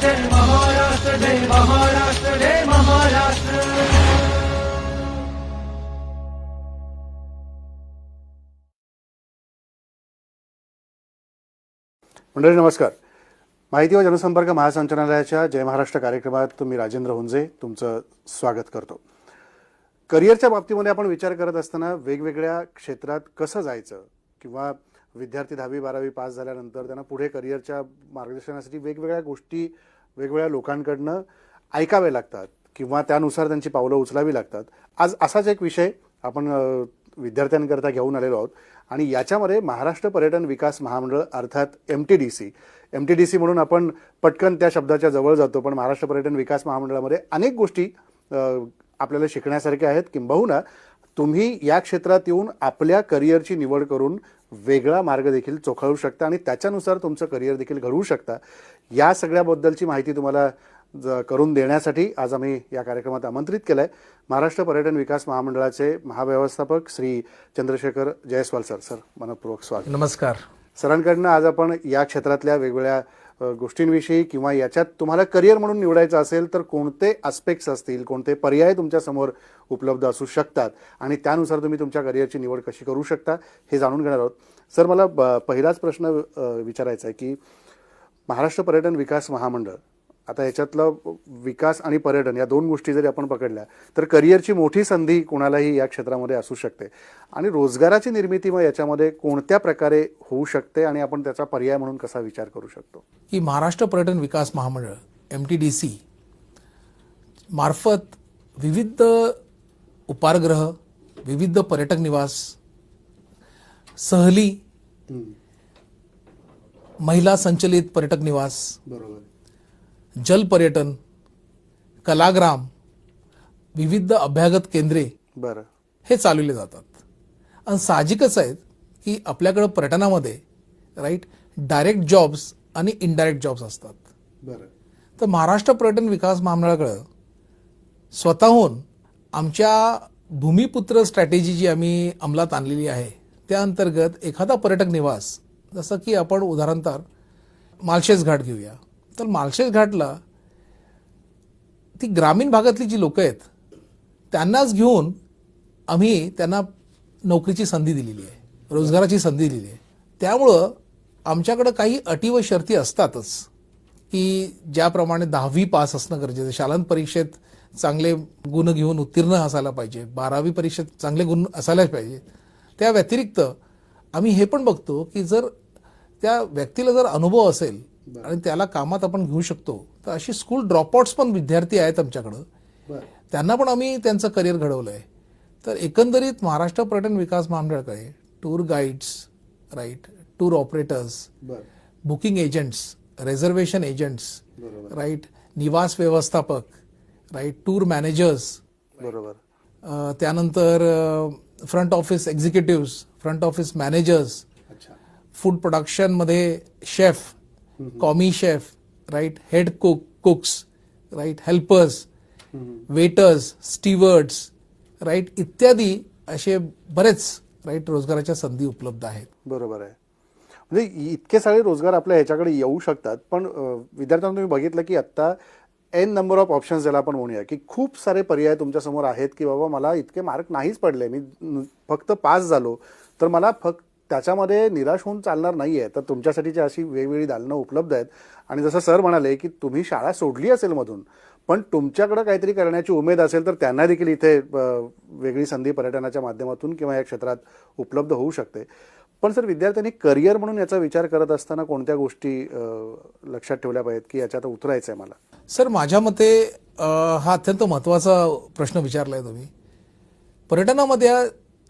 जय महाराष्ट्र जय महाराष्ट्र जय महाराष्ट्र. मंडळी नमस्कार. माहिती व जनसंपर्क महासंचालनालयाच्या जय महाराष्ट्र कार्यक्रमात मी राजेंद्र हुंजे तुमचं स्वागत करतो. करिअरच्या बाबतीमध्ये आपण विचार करत असताना वेगवेगळ्या क्षेत्रात कसं जायचं किंवा विद्यार्थी दहावी बारावी पास झाल्यानंतर त्यांना पुढे करिअरच्या मार्गदर्शनासाठी वेगवेगळ्या गोष्टी वेगवेगळ्या लोकांकडनं ऐकाव्या लागतात किंवा त्यानुसार त्यांची पावलं उचलावी लागतात. आज असाच एक विषय आपण विद्यार्थ्यांकरता घेऊन आलेलो आहोत आणि याच्यामध्ये महाराष्ट्र पर्यटन विकास महामंडळ अर्थात M T D C M T D C म्हणून आपण पटकन त्या शब्दाच्या जवळ जातो पण महाराष्ट्र पर्यटन विकास महामंडळामध्ये अनेक गोष्टी आपल्याला शिकण्यासारख्या आहेत. किंबहुना तुम्ही या क्षेत्रात येऊन आपल्या करिअरची निवड करून वेगळा मार्ग देखील चोखाळू शकता आणि त्याच्यानुसार तुमचं करिअर देखील घडवू शकता. या सगळ्याबद्दलची माहिती तुम्हाला ज- करून देण्यासाठी आज आम्ही या कार्यक्रमात आमंत्रित केलं आहे महाराष्ट्र पर्यटन विकास महामंडळाचे महाव्यवस्थापक श्री चंद्रशेखर जयस्वाल सर. सर मनपूर्वक स्वागत. नमस्कार. सरांकडनं आज आपण या क्षेत्रातल्या वेगवेगळ्या गोष्टींविषयी किंवा याच्यात तुम्हाला करिअर म्हणून निवडायचं असेल तर कोणते आस्पेक्ट्स असतील कोणते पर्याय तुमच्यासमोर उपलब्ध असू शकतात आणि त्यानुसार तुम्ही तुमच्या करिअरची निवड कशी करू शकता हे जाणून घेणार आहोत. सर मला ब- पहिलाच प्रश्न विचारायचा आहे की महाराष्ट्र पर्यटन विकास महामंडळ आता याच्यातलं विकास आणि पर्यटन या दोन गोष्टी जरी आपण पकडल्या तर करिअरची मोठी संधी कोणालाही या क्षेत्रामध्ये असू शकते. आणि रोजगाराची निर्मिती मग याच्यामध्ये कोणत्या प्रकारे होऊ शकते आणि आपण त्याचा पर्याय म्हणून कसा विचार करू शकतो? की महाराष्ट्र पर्यटन विकास महामंडळ एम टी डी सी मार्फत विविध उपारगृह विविध पर्यटक निवास सहली महिला संचलित पर्यटक निवास बरोबर. जल पर्यटन कलाग्राम विविध अभ्यागत केंद्रे बरं. हे चालवले जातात. आणि साहजिकच आहेत की आपल्याकडं पर्यटनामध्ये राईट डायरेक्ट जॉब्स आणि इनडायरेक्ट जॉब्स असतात. बरं. तर महाराष्ट्र पर्यटन विकास महामंडळाकडं स्वतःहून आमच्या भूमिपुत्र स्ट्रॅटेजी जी आम्ही अंमलात आणलेली आहे त्या अंतर्गत एखादा पर्यटक निवास जसं की आपण उदाहरणार्थ मालशेज घाट घेऊया. तर माळशेज घाटला ती ग्रामीण भागातली जी लोक आहेत त्यांनाच घेऊन आम्ही त्यांना नोकरीची संधी दिलेली आहे रोजगाराची संधी दिलेली आहे त्यामुळं आमच्याकडं काही अटी व शर्ती असतातच की ज्याप्रमाणे दहावी पास असणं गरजेचं आहे. शालांत परीक्षेत चांगले गुण घेऊन उत्तीर्ण असायला पाहिजे बारावी परीक्षेत चांगले गुण असायलाच पाहिजे त्या व्यतिरिक्त आम्ही हे पण बघतो की जर त्या व्यक्तीला जर अनुभव असेल आणि त्याला कामात आपण घेऊ शकतो. तर अशी स्कूल ड्रॉपआउट्स पण विद्यार्थी आहेत आमच्याकडं. त्यांना पण आम्ही त्यांचं करिअर घडवलं आहे तर एकंदरीत महाराष्ट्र पर्यटन विकास महामंडळाकडे tour guides right tour operators booking agents reservation agents right निवास व्यवस्थापक राईट टूर मॅनेजर्स बरोबर. त्यानंतर front office executives front office managers food प्रोडक्शनमध्ये chef commis chef right head cook cooks right helpers waiters stewards right इत्यादी असे बरेच right रोजगाराच्या संधी उपलब्ध आहेत. बरोबर आहे. म्हणजे इतके सारे रोजगार आपल्या ह्याच्याकडे येऊ शकतात पण विद्यार्थ्यांना तुम्ही बघितलं की आत्ता एन नंबर ऑफ ऑप्शन्स ज्याला आपण म्हणूया की खूप सारे पर्याय तुमच्यासमोर आहेत की बाबा मला इतके मार्क नाहीच पडले मी फक्त पास झालो तर मला फक्त त्याच्यामध्ये निराश होऊन चालणार नाही आहे तर तुमच्यासाठीची अशी वेगवेगळी दालनं उपलब्ध आहेत आणि जसं सर म्हणाले की तुम्ही शाळा सोडली असेल मधून पण तुमच्याकडे काहीतरी करण्याची उमेद असेल तर त्यांना देखील इथे वेगळी संधी पर्यटनाच्या माध्यमातून किंवा या क्षेत्रात उपलब्ध होऊ शकते. पण सर विद्यार्थ्यांनी करिअर म्हणून याचा विचार करत असताना कोणत्या गोष्टी लक्षात ठेवल्या पाहिजेत की याच्यात उतरायचं आहे मला? सर माझ्या मते हा अत्यंत महत्त्वाचा प्रश्न विचारलाय तुम्ही. पर्यटनामध्ये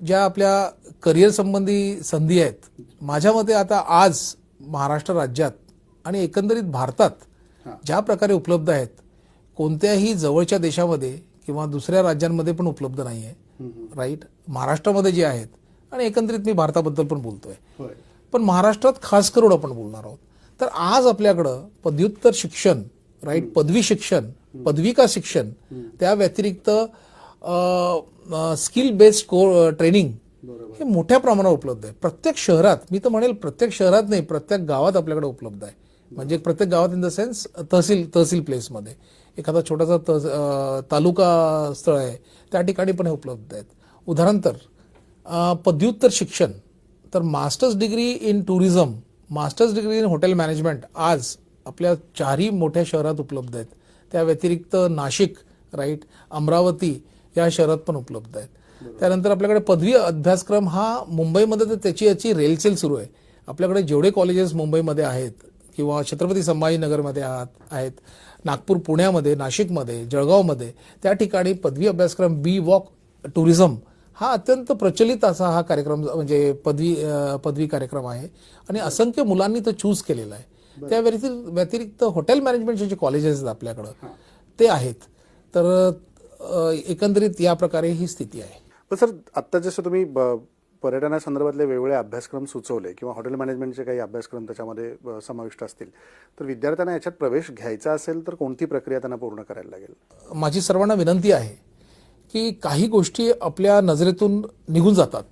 ज्या आपल्या करिअर संबंधी संधी आहेत माझ्या मते आता आज महाराष्ट्र राज्यात आणि एकंदरीत भारतात ज्या प्रकारे उपलब्ध आहेत कोणत्याही जवळच्या देशामध्ये किंवा दुसऱ्या राज्यांमध्ये पण उपलब्ध नाही आहे राईट महाराष्ट्रामध्ये जे आहेत आणि एकंदरीत मी भारताबद्दल पण बोलतोय. पण महाराष्ट्रात खास करून आपण बोलणार आहोत. तर आज आपल्याकडं पदव्युत्तर शिक्षण राईट पदवी शिक्षण पदविका शिक्षण त्या व्यतिरिक्त स्किल बेस्ड को ट्रेनिंग हे मोठ्या प्रमाणावर उपलब्ध आहे. प्रत्येक शहरात मी तर म्हणेल प्रत्येक शहरात नाही प्रत्येक गावात आपल्याकडे उपलब्ध आहे. म्हणजे प्रत्येक गावात in the sense tehsil tehsil प्लेसमध्ये एखादा छोटासा तालुका स्थळ आहे त्या ठिकाणी पण हे उपलब्ध आहेत. उदाहरण तर पदव्युत्तर शिक्षण. तर masters degree in tourism masters degree in hotel management आज आपल्या चारही मोठ्या शहरात उपलब्ध आहेत. त्या व्यतिरिक्त नाशिक राईट अमरावती या शहरात पण उपलब्ध आहेत. त्यानंतर आपल्याकडे पदवी अभ्यासक्रम हा मुंबईमध्ये तर त्याची याची रेलसेल सुरू आहे. आपल्याकडे जेवढे कॉलेजेस मुंबईमध्ये आहेत किंवा छत्रपती संभाजीनगरमध्ये आहात आहेत नागपूर पुण्यामध्ये नाशिकमध्ये जळगावमध्ये त्या ठिकाणी पदवी अभ्यासक्रम बी वॉक टुरिझम हा अत्यंत प्रचलित असा हा कार्यक्रम म्हणजे पदवी पदवी कार्यक्रम आहे. आणि असंख्य मुलांनी तो चूज केलेला आहे. त्या व्यतिरिक्त व्यतिरिक्त हॉटेल मॅनेजमेंटचे जे कॉलेजेस आहेत आपल्याकडं ते आहेत. तर एकंदरीत या प्रकारे ही स्थिती आहे. पण सर आत्ता जसं तुम्ही पर्यटनासंदर्भातले वेगवेगळे अभ्यासक्रम सुचवले किंवा हॉटेल मॅनेजमेंटचे काही अभ्यासक्रम त्याच्यामध्ये समाविष्ट असतील तर विद्यार्थ्यांना याच्यात प्रवेश घ्यायचा असेल तर कोणती प्रक्रिया त्यांना पूर्ण करायला लागेल? माझी सर्वांना विनंती आहे की काही गोष्टी आपल्या नजरेतून निघून जातात.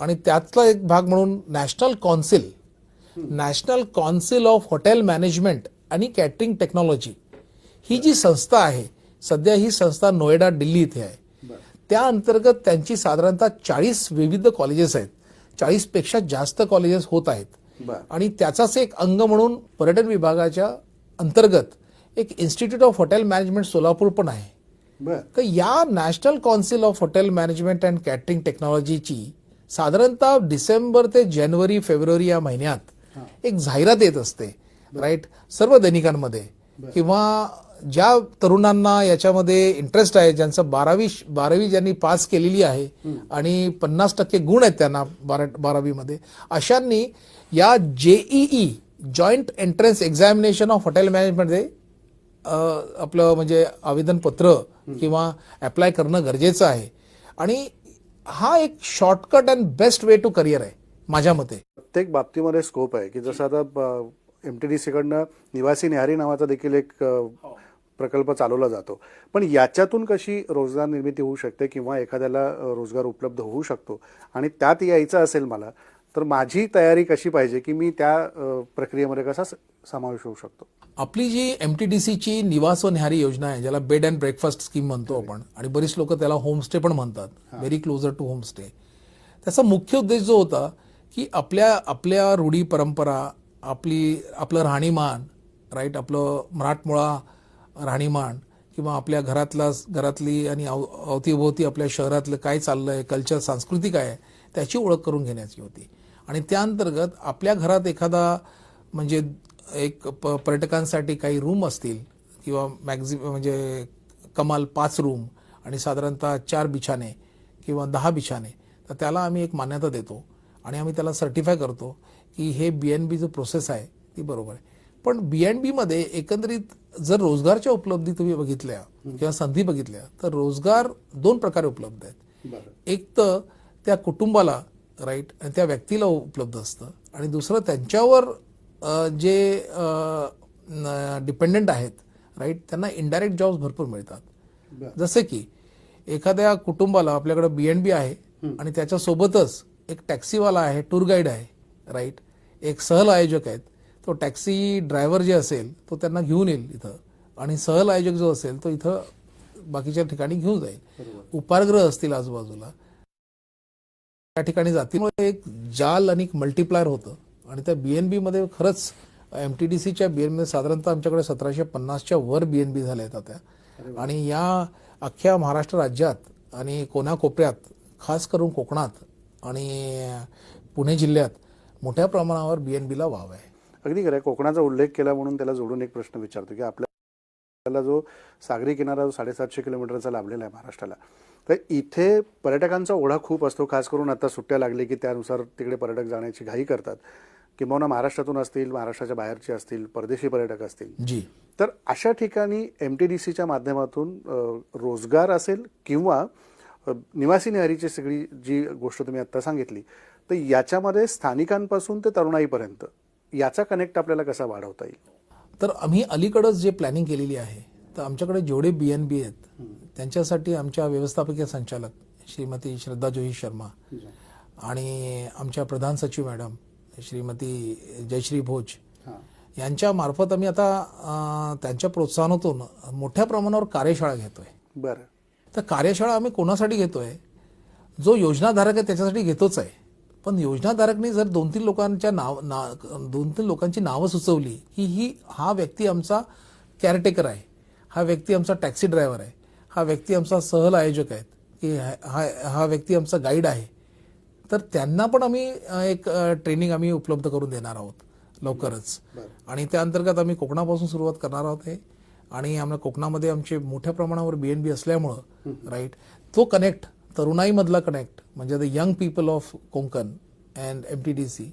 आणि त्यातला एक भाग म्हणून national council national council of hotel management आणि कॅटरिंग टेक्नॉलॉजी ही जी संस्था आहे सध्या ही संस्था नोएडा दिल्ली इथे आहे. त्या अंतर्गत त्यांची साधारणतः चाळीस विविध कॉलेजेस आहेत. चाळीसपेक्षा जास्त कॉलेजेस होत आहेत. आणि त्याचाच एक अंग म्हणून पर्यटन विभागाच्या अंतर्गत एक institute of hotel management Solapur पण आहे. तर या national council of hotel management and catering टेक्नॉलॉजीची साधारणतः डिसेंबर ते जानेवारी फेब्रुवारी या महिन्यात एक जाहिरात येत असते. राईट सर्व दैनिकांमध्ये. किंवा ज्या तरुणांना याच्यामध्ये इंटरेस्ट आहे ज्यांचं बारावी बारावी ज्यांनी पास केलेली आहे आणि पन्नास टक्के गुण आहेत त्यांना बारा बारावीमध्ये अशांनी या JEE joint entrance examination of hotel मॅनेजमेंटमध्ये आपलं म्हणजे आवेदनपत्र किंवा अप्लाय करणं गरजेचं आहे. आणि हा एक shortcut and best way to career आहे माझ्या मते. प्रत्येक बाबतीमध्ये स्कोप आहे की जसं आता एम टी डी सीकडनं निवासी निहारी नावाचा देखील एक प्रकल्प चालवला जातो. पण याच्यातून कशी रोजगार निर्मिती होऊ शकते किंवा एखाद्याला रोजगार उपलब्ध होऊ शकतो? आणि त्यात यायचं असेल मला तर माझी तयारी कशी पाहिजे की मी त्या प्रक्रियेमध्ये कसा स- समावेश होऊ शकतो? आपली जी एम टी डी सीची निवास व न्याहारी योजना आहे ज्याला बेड अँड ब्रेकफास्ट स्कीम म्हणतो आपण आणि बरीच लोक त्याला होमस्टे पण म्हणतात. व्हेरी क्लोजर टू होमस्टे त्याचा मुख्य उद्देश जो होता की आपल्या आपल्या रूढी परंपरा आपली आपलं राहणीमान राईट आपलं मराठमोळा राहणीमान किंवा आपल्या घरातला घरातली आणि अव- अवतीभोवती आपल्या शहरातलं काय चाललं आहे कल्चर सांस्कृतिक काय आहे त्याची ओळख करून घेण्याची होती. आणि त्या अंतर्गत आपल्या घरात एखादा म्हणजे एक प पर्यटकांसाठी काही रूम असतील किंवा मॅक्झि म्हणजे कमाल पाच रूम आणि साधारणतः चार बिछाने किंवा दहा बिछाने तर त्याला आम्ही एक मान्यता देतो आणि आम्ही त्याला सर्टिफाय करतो की हे बी एन बी जो प्रोसेस आहे ती बरोबर आहे. पण बी एन बीमध्ये एकंदरीत जर रोजगारच्या उपलब्धी तुम्ही बघितल्या किंवा संधी बघितल्या तर रोजगार दोन प्रकारे उपलब्ध आहेत. एक तर त्या कुटुंबाला राईट आणि त्या व्यक्तीला उपलब्ध असतं. आणि दुसरं त्यांच्यावर जे डिपेंडंट आहेत राईट त्यांना इनडायरेक्ट जॉब्स भरपूर मिळतात. जसे की एखाद्या कुटुंबाला आपल्याकडे बी एन बी आहे आणि त्याच्यासोबतच एक टॅक्सीवाला आहे टूर गाईड आहे राईट एक सहल आयोजक आहेत. तो टॅक्सी ड्रायव्हर जे असेल तो त्यांना घेऊन येईल इथं. आणि सहल आयोजक जो असेल तो इथं बाकीच्या ठिकाणी घेऊन जाईल. उपारग्रह असतील आजूबाजूला. त्या ठिकाणी जातील एक जाल आणि एक मल्टिप्लायर होतं. आणि त्या बीएनबी मध्ये खरंच एम टी डी सीच्या बीएनबी साधारणतः आमच्याकडे सतराशे पन्नासच्या वर बीएनबी झाले आहेत आता. आणि या अख्ख्या महाराष्ट्र राज्यात आणि कोणाकोपऱ्यात खास करून कोकणात आणि पुणे जिल्ह्यात मोठ्या प्रमाणावर बीएनबीला वाव आहे. अगदी खरं. कोकणाचा उल्लेख केला म्हणून त्याला जोडून एक प्रश्न विचारतो की आपल्याला जो सागरी किनारा जो साडेसातशे किलोमीटरचा लाभलेला आहे महाराष्ट्राला तर इथे पर्यटकांचा ओढा खूप असतो. खास करून आता सुट्ट्या लागली की त्यानुसार तिकडे पर्यटक जाण्याची घाई करतात. किंबहुना महाराष्ट्रातून असतील महाराष्ट्राच्या बाहेरचे असतील परदेशी पर्यटक असतील. जी. तर अशा ठिकाणी एम टी डी सीच्या माध्यमातून रोजगार असेल किंवा निवासी निहारीची सगळी जी गोष्ट तुम्ही आत्ता सांगितली तर याच्यामध्ये स्थानिकांपासून ते तरुणाईपर्यंत याचा कनेक्ट आपल्याला कसा वाढवता येईल? तर आम्ही अलीकडंच जे प्लॅनिंग केलेली आहे तर आमच्याकडे जेवढे बी एन बी आहेत त्यांच्यासाठी आमच्या व्यवस्थापकीय संचालक श्रीमती श्रद्धा जोशी शर्मा आणि आमच्या प्रधान सचिव मॅडम श्रीमती जयश्री भोज यांच्या मार्फत आम्ही आता त्यांच्या प्रोत्साहनातून मोठ्या प्रमाणावर कार्यशाळा घेतोय. बरं. तर कार्यशाळा आम्ही कोणासाठी घेतोय? जो योजनाधारक आहे त्याच्यासाठी घेतोच आहे. पण योजनाधारकने जर दोन तीन लोकांच्या नाव ना दोन तीन लोकांची नावं सुचवली की ही हा व्यक्ती आमचा केअरटेकर आहे. हा व्यक्ती आमचा टॅक्सी ड्रायव्हर आहे. हा व्यक्ती आमचा सहल आयोजक आहे की हा हा- व्यक्ती आमचा गाईड आहे. तर त्यांना पण आम्ही एक ट्रेनिंग आम्ही उपलब्ध करून देणार आहोत लवकरच. आणि त्या अंतर्गत आम्ही कोकणापासून सुरुवात करणार आहोत हे. आणि आम्हाला कोकणामध्ये आमचे मोठ्या प्रमाणावर बी एन बी असल्यामुळं राईट तो कनेक्ट तरुणाईमधला कनेक्ट म्हणजे the young people of Konkan and M T D C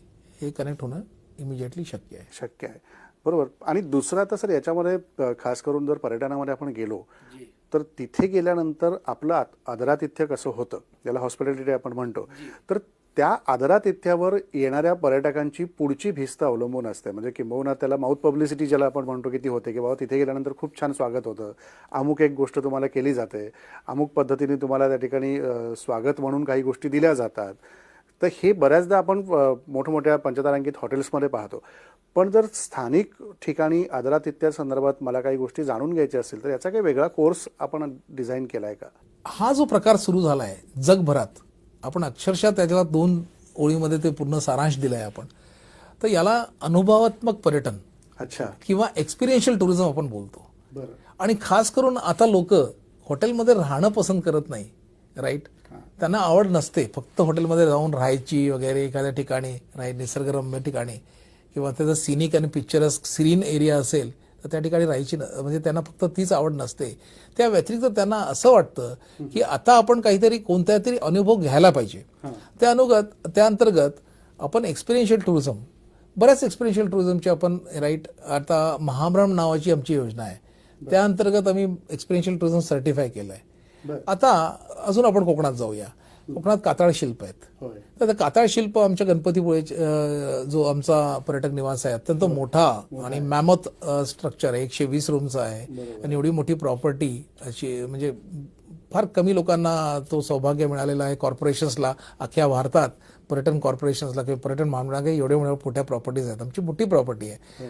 हे कनेक्ट होणं इमिजिएटली शक्य आहे. शक्य आहे. बरोबर. आणि दुसरं आता सर याच्यामध्ये खास करून जर पर्यटनामध्ये आपण गेलो तर तिथे गेल्यानंतर आपलं आदरातिथ्य कसं होतं? ज्याला हॉस्पिटॅलिटी आपण म्हणतो. तर त्या आदरातिथ्यावर येणाऱ्या पर्यटकांची पुढची भिस्त अवलंबून असते. म्हणजे किंबहुना त्याला माउथ पब्लिसिटी ज्याला आपण म्हणतो की ती होते की बाबा तिथे गेल्यानंतर खूप छान स्वागत होतं. अमुक एक गोष्ट तुम्हाला केली जाते. अमुक पद्धतीने तुम्हाला त्या ठिकाणी स्वागत म्हणून काही गोष्टी दिल्या जातात. तर हे बऱ्याचदा आपण मोठमोठ्या पंचतारांकित हॉटेल्समध्ये पाहतो. पण जर स्थानिक ठिकाणी आदरातिथ्या संदर्भात मला काही गोष्टी जाणून घ्यायच्या असतील तर याचा काही वेगळा कोर्स आपण डिझाईन केला आहे का? हा जो प्रकार सुरू झाला आहे जगभरात आपण अक्षरशः त्याच्याला दोन ओळीमध्ये ते पूर्ण सारांश दिलाय आपण. तर याला अनुभवात्मक पर्यटन अच्छा. किंवा एक्सपिरियन्शियल टुरिझम आपण बोलतो. आणि खास करून आता लोक हॉटेलमध्ये राहणं पसंत करत नाही राईट त्यांना आवड नसते फक्त हॉटेलमध्ये जाऊन राहायची वगैरे एखाद्या ठिकाणी राईट निसर्गरम्य ठिकाणी. किंवा त्याचं सिनिक आणि पिक्चरस सिरीन एरिया असेल त्या ठिकाणी राहायची न- म्हणजे त्यांना फक्त तीच आवड नसते. त्या व्यतिरिक्त त्यांना असं वाटतं की आता आपण काहीतरी कोणत्या तरी अनुभव घ्यायला पाहिजे. त्या अनुगत त्या अंतर्गत आपण एक्सपिरियन्शियल टुरिझम बऱ्याच एक्सपिरियन्शियल टुरिझमची आपण राईट आता महाभ्रम नावाची आमची योजना आहे. त्या अंतर्गत आम्ही एक्सपिरियन्शियल टुरिझम सर्टिफाय केलं आहे आता अजून आपण कोकणात जाऊया. कोकणात कातळ शिल्प आहेत. तर ते कातळ शिल्प आमच्या गणपतीपुळे जो आमचा पर्यटक निवास आहे अत्यंत मोठा आणि मॅमोथ स्ट्रक्चर आहे. एकशे वीस रूमचा आहे. आणि एवढी मोठी प्रॉपर्टी अशी म्हणजे फार कमी लोकांना तो सौभाग्य मिळालेला आहे. कॉर्पोरेशन्सला अख्ख्या भारतात पर्यटन कॉर्पोरेशन्सला किंवा पर्यटन महामंडळाला एवढ्या मोठ्या प्रॉपर्टीज आहेत. आमची मोठी प्रॉपर्टी आहे.